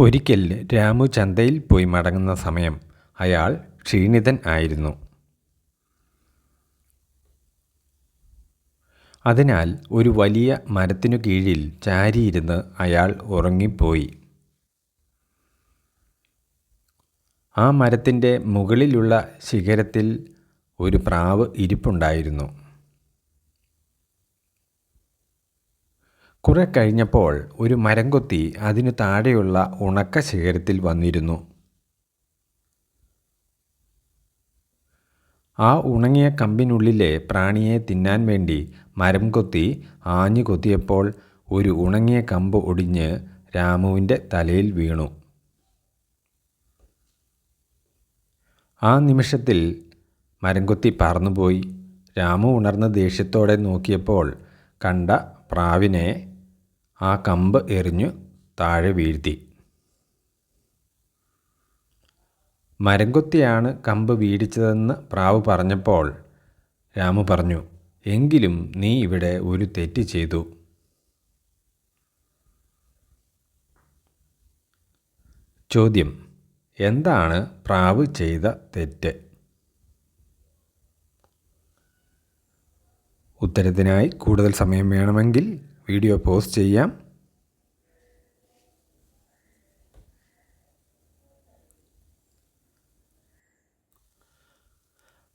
ഒരിക്കൽ രാമു ചന്തയിൽ പോയി മടങ്ങുന്ന സമയം അയാൾ ക്ഷീണിതൻ ആയിരുന്നു. അതിനാൽ ഒരു വലിയ മരത്തിനു കീഴിൽ ചാരിയിരുന്ന് അയാൾ ഉറങ്ങിപ്പോയി. ആ മരത്തിന്റെ മുകളിലുള്ള ശിഖരത്തിൽ ഒരു പ്രാവ് ഇരിപ്പുണ്ടായിരുന്നു. കുറെ കഴിഞ്ഞപ്പോൾ ഒരു മരംകൊത്തി അതിനു താഴെയുള്ള ഉണക്ക ശേഖരത്തിൽ വന്നിരുന്നു. ആ ഉണങ്ങിയ കമ്പിനുള്ളിലെ പ്രാണിയെ തിന്നാൻ വേണ്ടി മരം കൊത്തി ആഞ്ഞു കൊത്തിയപ്പോൾ ഒരു ഉണങ്ങിയ കമ്പ് ഒടിഞ്ഞ് രാമുവിന്റെ തലയിൽ വീണു. ആ നിമിഷത്തിൽ മരം കൊത്തി പറന്നുപോയി. രാമു ഉണർന്ന ദേഷ്യത്തോടെ നോക്കിയപ്പോൾ കണ്ട പ്രാവിനെ ആ കമ്പ് എറിഞ്ഞു താഴെ വീഴ്ത്തി. മരംകൊത്തിയാണ് കമ്പ് വീടിച്ചതെന്ന് പ്രാവ് പറഞ്ഞപ്പോൾ രാമു പറഞ്ഞു എങ്കിലും നീ ഇവിടെ ഒരു തെറ്റ് ചെയ്തു. ചോദ്യം എന്താണ് പ്രാവ് ചെയ്ത തെറ്റ്? ഉത്തരത്തിനായി കൂടുതൽ സമയം വേണമെങ്കിൽ വീഡിയോ പോസ്റ്റ് ചെയ്യാം.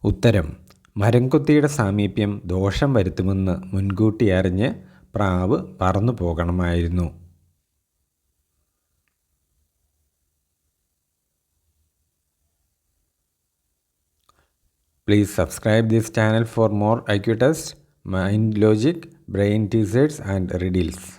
ഉത്തരം മരംകുത്തിയുടെ സാമീപ്യം ദോഷം വരുത്തുമെന്ന് മുൻകൂട്ടി അറിഞ്ഞ് പ്രാവ് പറന്നു പോകണമായിരുന്നു. Please subscribe this channel for more IQ tests, mind logic, brain teasers and riddles.